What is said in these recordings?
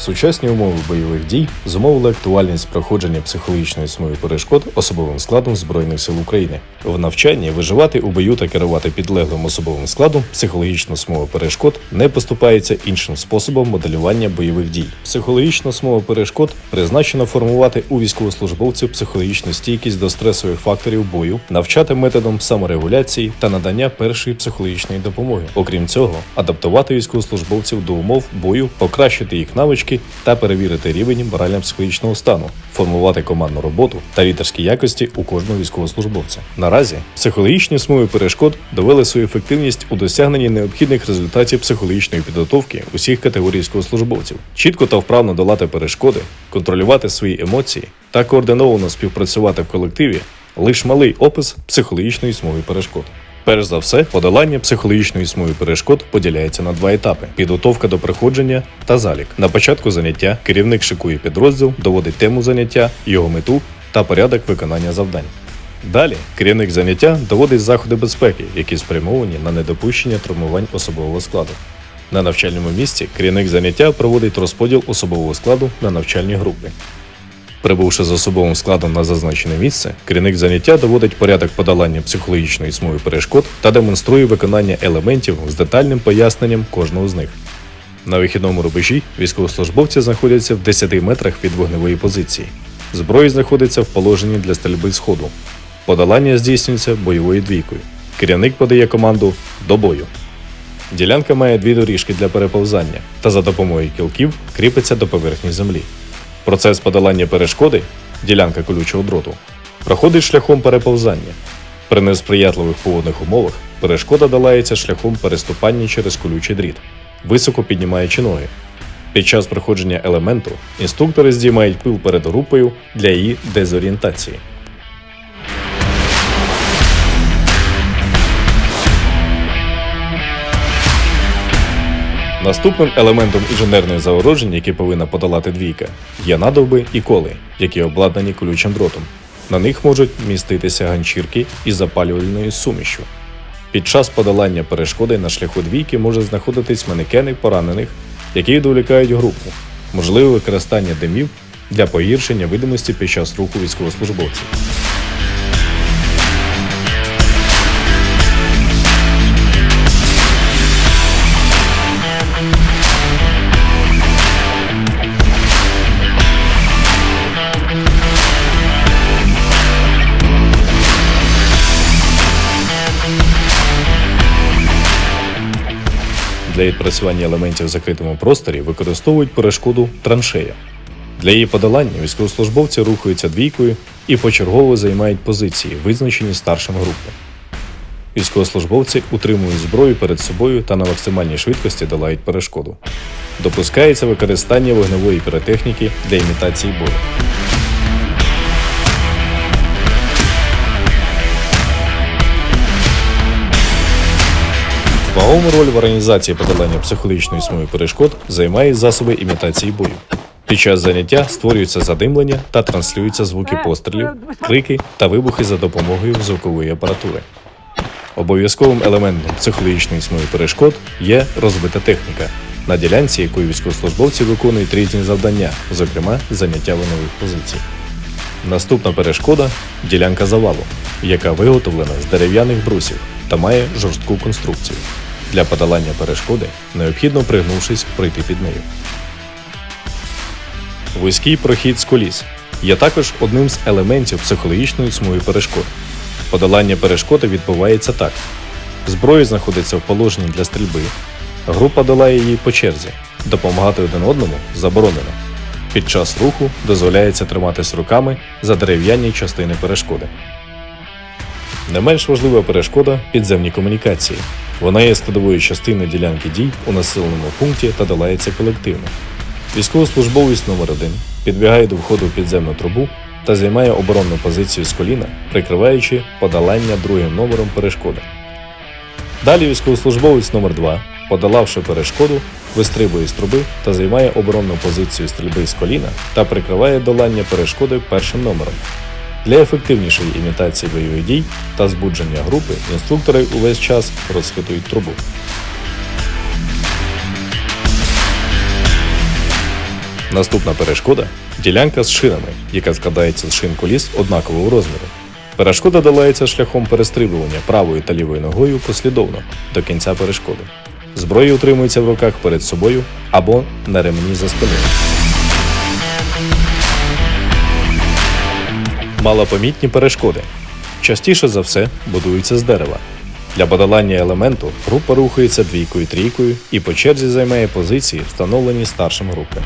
Сучасні умови бойових дій зумовили актуальність проходження психологічної смуги перешкод особовим складом Збройних сил України. В навчанні виживати у бою та керувати підлеглим особовим складом психологічна смуга перешкод не поступається іншим способом моделювання бойових дій. Психологічна смуга перешкод призначена формувати у військовослужбовців психологічну стійкість до стресових факторів бою, навчати методом саморегуляції та надання першої психологічної допомоги. Окрім цього, адаптувати військовослужбовців до умов бою, покращити їх навички та перевірити рівень морально-психологічного стану, формувати командну роботу та лідерські якості у кожного військовослужбовця. Наразі психологічні смуги перешкод довели свою ефективність у досягненні необхідних результатів психологічної підготовки усіх категорій військовослужбовців, чітко та вправно долати перешкоди, контролювати свої емоції та координовано співпрацювати в колективі лише малий опис психологічної смуги перешкод. Перш за все, подолання психологічної смуги перешкод поділяється на два етапи: підготовка до приходження та залік. На початку заняття керівник шикує підрозділ, доводить тему заняття, його мету та порядок виконання завдань. Далі керівник заняття доводить заходи безпеки, які спрямовані на недопущення травмувань особового складу. На навчальному місці керівник заняття проводить розподіл особового складу на навчальні групи. Прибувши з особовим складом на зазначене місце, керівник заняття доводить порядок подолання психологічної смуги перешкод та демонструє виконання елементів з детальним поясненням кожного з них. На вихідному рубежі військовослужбовці знаходяться в 10 метрах від вогневої позиції. Зброя знаходиться в положенні для стрільби з ходу. Подолання здійснюється бойовою двійкою. Керівник подає команду до бою. Ділянка має дві доріжки для переповзання та за допомогою кілків кріпиться до поверхні землі. Процес подолання перешкоди ділянка колючого дроту проходить шляхом переповзання. При несприятливих погодних умовах перешкода долається шляхом переступання через колючий дріт, високо піднімаючи ноги. Під час проходження елементу інструктори здіймають пил перед групою для її дезорієнтації. Наступним елементом інженерної загородження, який повинна подолати двійка, є надовби і коли, які обладнані колючим дротом. На них можуть міститися ганчірки із запалювальною сумішю. Під час подолання перешкоди на шляху двійки може знаходитись манекени поранених, які відволікають групу, можливе використання димів для погіршення видимості під час руху військовослужбовців. Для відпрацювання елементів в закритому просторі використовують перешкоду траншея. Для її подолання військовослужбовці рухаються двійкою і почергово займають позиції, визначені старшим групи. Військовослужбовці утримують зброю перед собою та на максимальній швидкості долають перешкоду. Допускається використання вогневої піротехніки для імітації бою. Вагому роль в організації подолання психологічної смуги перешкод займають засоби імітації бою. Під час заняття створюється задимлення та транслюються звуки пострілів, крики та вибухи за допомогою звукової апаратури. Обов'язковим елементом психологічної смуги перешкод є розбита техніка, на ділянці якої військовослужбовці виконують різні завдання, зокрема заняття вогневих позицій. Наступна перешкода ділянка завалу, яка виготовлена з дерев'яних брусів та має жорстку конструкцію. Для подолання перешкоди необхідно пригнувшись пройти під нею. Вузький прохід з коліс є також одним з елементів психологічної смуги перешкод. Подолання перешкоди відбувається так: зброя знаходиться в положенні для стрільби, група долає її по черзі, допомагати один одному заборонено. Під час руху дозволяється триматись руками за дерев'яні частини перешкоди. Не менш важлива перешкода підземні комунікації. Вона є складовою частиною ділянки дій у населеному пункті та долається колективно. Військовослужбовець номер 1 підбігає до входу в підземну трубу та займає оборонну позицію з коліна, прикриваючи подолання другим номером перешкоди. Далі військовослужбовець номер 2 подолавши перешкоду, вистрибує з труби та займає оборонну позицію стрільби з коліна та прикриває долання перешкоди першим номером. Для ефективнішої імітації бойових дій та збудження групи інструктори увесь час розхитують трубу. Наступна перешкода ділянка з шинами, яка складається з шин коліс однакового розміру. Перешкода долається шляхом перестрибування правою та лівою ногою послідовно до кінця перешкоди. Зброя утримується в руках перед собою або на ремені за спиною. Малопомітні перешкоди. Частіше за все будуються з дерева. Для подолання елементу група рухається двійкою-трійкою і по черзі займає позиції, встановлені старшим групи.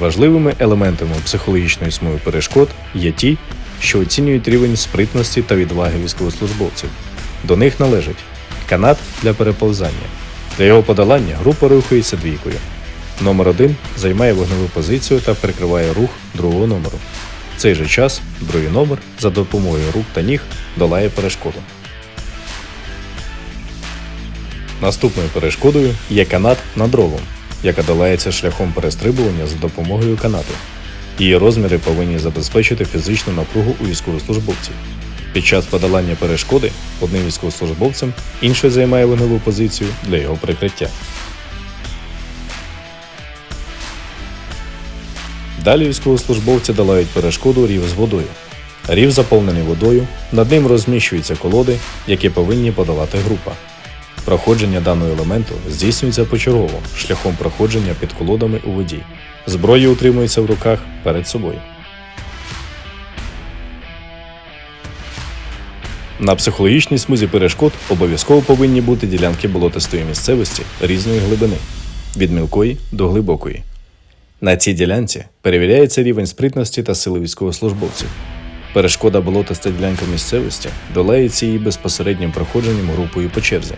Важливими елементами психологічної смуги перешкод є ті, що оцінюють рівень спритності та відваги військовослужбовців. До них належить канат для переповзання. Для його подолання група рухається двійкою. Номер 1 займає вогневу позицію та перекриває рух другого номеру. В цей же час другий номер за допомогою рук та ніг долає перешкоду. Наступною перешкодою є канат над ровом, яка долається шляхом перестрибування за допомогою канату. Її розміри повинні забезпечити фізичну напругу у військовослужбовців. Під час подолання перешкоди одним військовослужбовцем інший займає вогневу позицію для його прикриття. Далі військовослужбовці долають перешкоду рів з водою. Рів заповнений водою, над ним розміщуються колоди, які повинні подолати група. Проходження даного елементу здійснюється почергово шляхом проходження під колодами у воді. Зброя утримується в руках перед собою. На психологічній смузі перешкод обов'язково повинні бути ділянки болотистої місцевості різної глибини від мілкої до глибокої. На цій ділянці перевіряється рівень спритності та сили військовослужбовців. Перешкода болотиста ділянка місцевості долається її безпосереднім проходженням групою по черзі.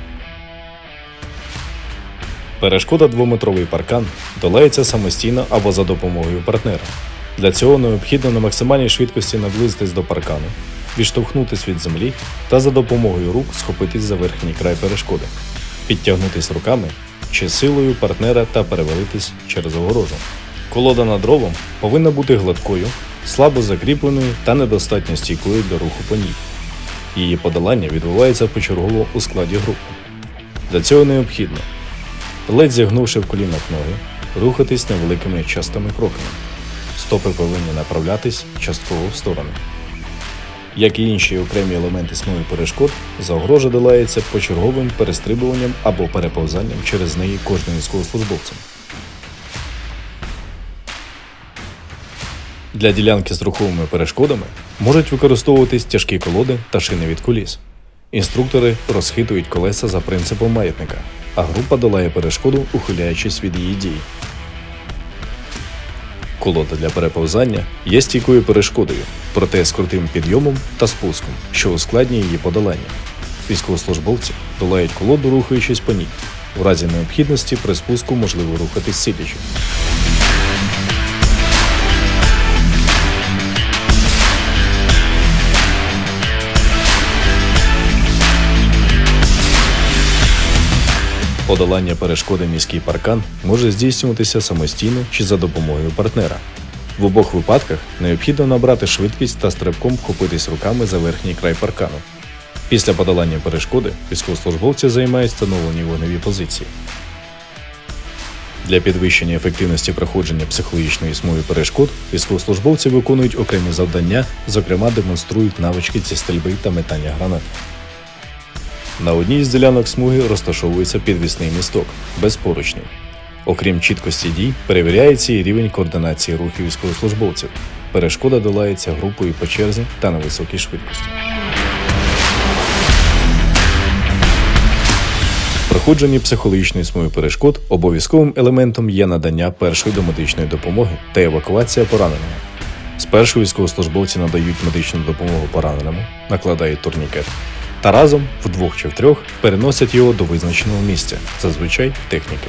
Перешкода двометровий паркан долається самостійно або за допомогою партнера. Для цього необхідно на максимальній швидкості наблизитись до паркану, відштовхнутись від землі та за допомогою рук схопитись за верхній край перешкоди, підтягнутись руками чи силою партнера та перевалитись через огорожу. Колода над ровом повинна бути гладкою, слабо закріпленою та недостатньо стійкою для руху по ній. Її подолання відбувається почергово у складі групи. Для цього необхідно, ледь зігнувши в колінах ноги, рухатись невеликими частими кроками. Стопи повинні направлятись частково в сторони. Як і інші окремі елементи смуги перешкод, загрожа долається почерговим перестрибуванням або переповзанням через неї кожним військовослужбовцем. Для ділянки з руховими перешкодами можуть використовуватись тяжкі колоди та шини від коліс. Інструктори розхитують колеса за принципом маятника, а група долає перешкоду, ухиляючись від її дій. Колода для переповзання є стійкою перешкодою, проте з крутим підйомом та спуском, що ускладнює її подолання. Військовослужбовці долають колоду, рухаючись по ній. У разі необхідності при спуску можливо рухатись сидячи. Подолання перешкоди міський паркан може здійснюватися самостійно чи за допомогою партнера. В обох випадках необхідно набрати швидкість та стрибком вхопитись руками за верхній край паркану. Після подолання перешкоди військовослужбовці займають встановлені вогневі позиції. Для підвищення ефективності проходження психологічної смуги перешкод військовослужбовці виконують окремі завдання, зокрема демонструють навички зі стрільби та метання гранат. На одній з ділянок смуги розташовується підвісний місток без поручнів. Окрім чіткості дій, перевіряється і рівень координації рухів військовослужбовців. Перешкода долається групою по черзі та на високій швидкості. Проходженні психологічної смуги перешкод обов'язковим елементом є надання першої домедичної допомоги та евакуація пораненого. Спершу військовослужбовці надають медичну допомогу пораненому, накладають турнікет, та разом вдвох чи втрьох переносять його до визначеного місця, зазвичай техніки.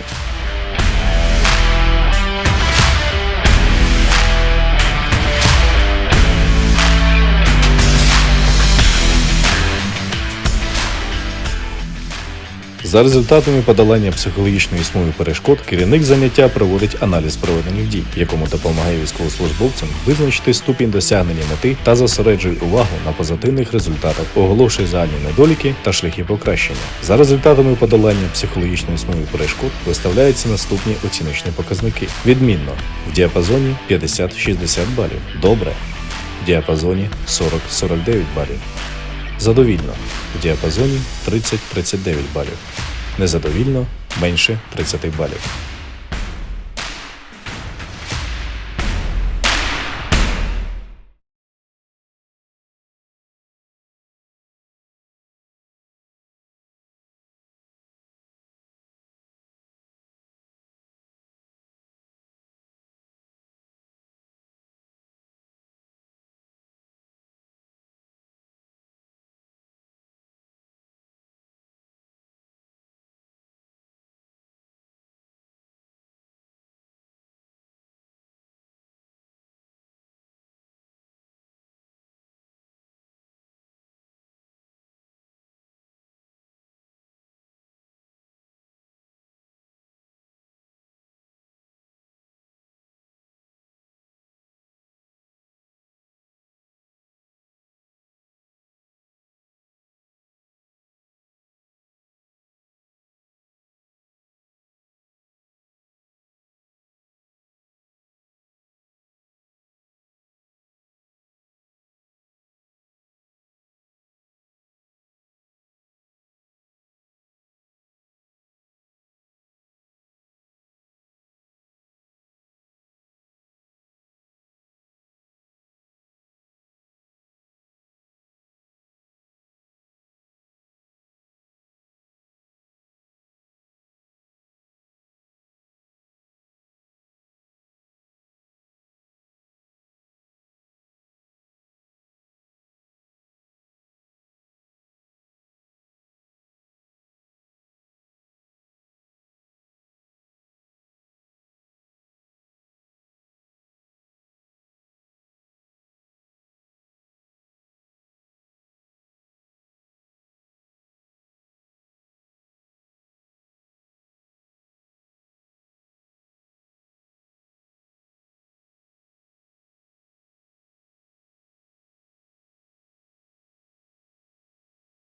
За результатами подолання психологічної смуги перешкод, керівник заняття проводить аналіз проведених дій, якому допомагає військовослужбовцям визначити ступінь досягнення мети та зосереджує увагу на позитивних результатах, оголошує загальні недоліки та шляхи покращення. За результатами подолання психологічної смуги перешкод виставляються наступні оціночні показники: відмінно в діапазоні 50-60 балів, добре в діапазоні 40-49 балів. Задовільно в діапазоні 30-39 балів. Незадовільно менше 30 балів.